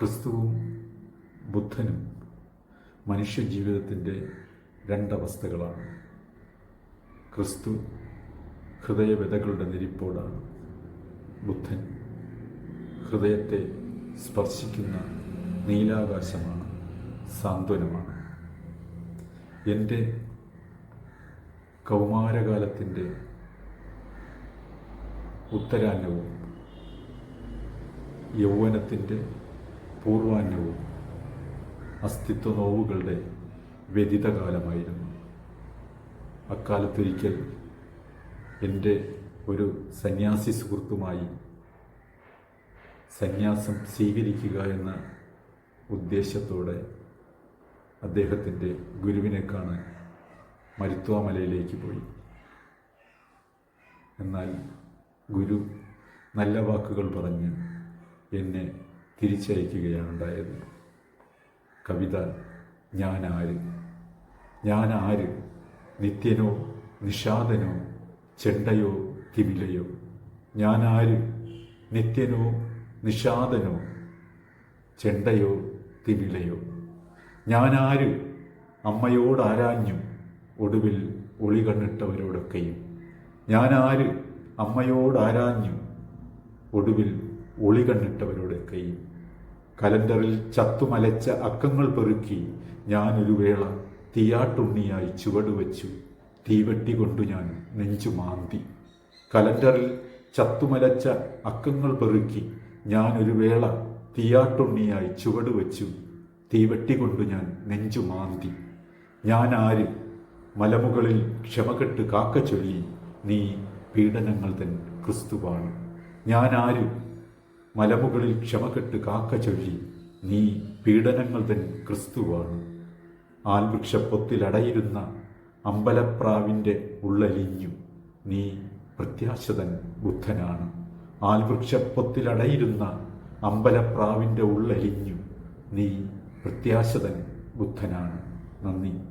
ക്രിസ്തുവും ബുദ്ധനും മനുഷ്യജീവിതത്തിന്റെ രണ്ടവസ്ഥകളാണ്. ക്രിസ്തു ഹൃദയവ്യതകളുടെ നിരിപ്പോടാണ്. ബുദ്ധൻ ഹൃദയത്തെ സ്പർശിക്കുന്ന നീലാകാശമാണ് സാന്ത്വനമാണ്. എന്റെ കൗമാരകാലത്തിന്റെ ഉത്തരാന്നവും യൗവനത്തിന്റെ പൂർവാന്നവും അസ്തിത്വ നോവുകളുടെ വ്യതിതകാലമായിരുന്നു. അക്കാലത്തൊരിക്കൽ എന്റെ ഒരു സന്യാസി സുഹൃത്തുമായി സന്യാസം സ്വീകരിക്കുക എന്ന ഉദ്ദേശത്തോടെ അദ്ദേഹത്തിന്റെ ഗുരുവിനെ കാണാൻ മരുത്വാമലയിലേക്ക് പോയി. എന്നാൽ ഗുരു നല്ല വാക്കുകൾ പറഞ്ഞ് എന്നെ തിരിച്ചയക്കുകയാണ് ഉണ്ടായത് കവിത ഞാനാര്? ഞാനാര്? നിത്യനോ നിഷാദനോ ചെണ്ടയോ തിമിലയോ ഞാനാര്? നിത്യനോ നിഷാദനോ ചെണ്ടയോ തിമിലയോ ഞാനാര്? അമ്മയോടാരാഞ്ഞു ഒടുവിൽ ഒളി കണ്ണിട്ടവരോടൊക്കെയും ഞാനാര്? അമ്മയോടാരാഞ്ഞു ഒടുവിൽ ഒളി കണ്ണിട്ടവരോടൊക്കെയും കലണ്ടറിൽ ചത്തുമലച്ച അക്കങ്ങൾ പെറുക്കി ഞാനൊരു വേള തീയാട്ടുണ്ണിയായി ചുവടുവച്ചു. തീവെട്ടി കൊണ്ടു ഞാൻ നെഞ്ചു മാന്തി. കലണ്ടറിൽ ചത്തുമലച്ച അക്കങ്ങൾ പെറുക്കി ഞാനൊരു വേള തീയാട്ടുണ്ണിയായി ചുവടുവച്ചു. തീവെട്ടി കൊണ്ടു ഞാൻ നെഞ്ചു മാന്തി. ഞാൻ ആര് മലമുകളിൽ ക്ഷമകെട്ട് കാക്ക ചൊല്ലി നീ പീഡനങ്ങൾ തൻ ക്രിസ്തുവാണ്. ഞാൻ ആര് മലമുകളിൽ ക്ഷമകെട്ട് കാക്ക ചൊല്ലി നീ പീഡനങ്ങൾ തൻ ക്രിസ്തുവാണ്. ആൽവൃക്ഷപ്പൊത്തിലടയിരുന്ന അമ്പലപ്രാവിന്റെ ഉള്ളലിഞ്ഞു. നീ പ്രത്യാശതൻ ബുദ്ധനാണ്. ആൽവൃക്ഷപ്പൊത്തിലടയിരുന്ന അമ്പലപ്രാവിന്റെ ഉള്ളലിഞ്ഞു. നീ പ്രത്യാശതൻ ബുദ്ധനാണ്. നന്ദി.